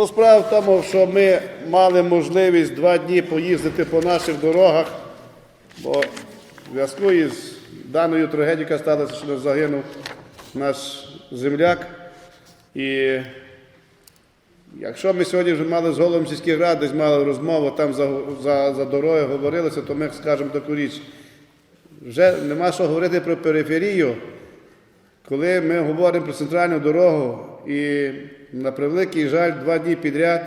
Ну, справа в тому, що ми мали можливість два дні поїздити по наших дорогах, бо в зв'язку із даною трагедією, яка сталася, що загинув наш земляк. І якщо ми сьогодні вже мали з головом сільських рад, десь мали розмову там за, за, за дорогою говорилося, то ми скажемо таку річ. Вже нема що говорити про периферію, коли ми говоримо про центральну дорогу, і на превеликий жаль, два дні підряд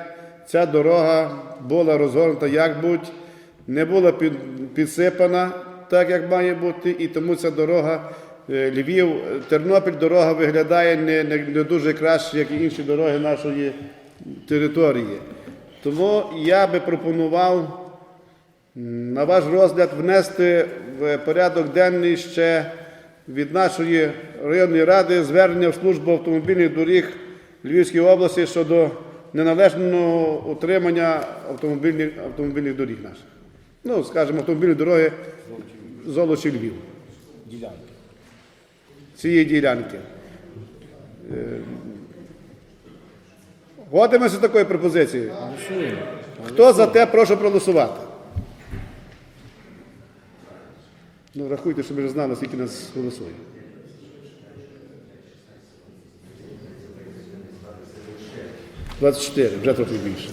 ця дорога була розгорнута як будь, не була підсипана так, як має бути, і тому ця дорога е, Львів, Тернопіль дорога виглядає не, не, не дуже краще, як і інші дороги нашої території. Тому я би пропонував на ваш розгляд внести в порядок денний ще від нашої районної ради звернення в службу автомобільних доріг Львівської області щодо неналежного утримання автомобільних, автомобільних доріг наших. Ну, скажімо, автомобільні дороги Золочі Львів. Ділянки. Цієї ділянки. Е, Годимося з такою пропозицією? Хто за те, прошу проголосувати. Ну, рахуйте, що ми вже знали, скільки нас голосує. Двадцять чотири, вже трохи більше.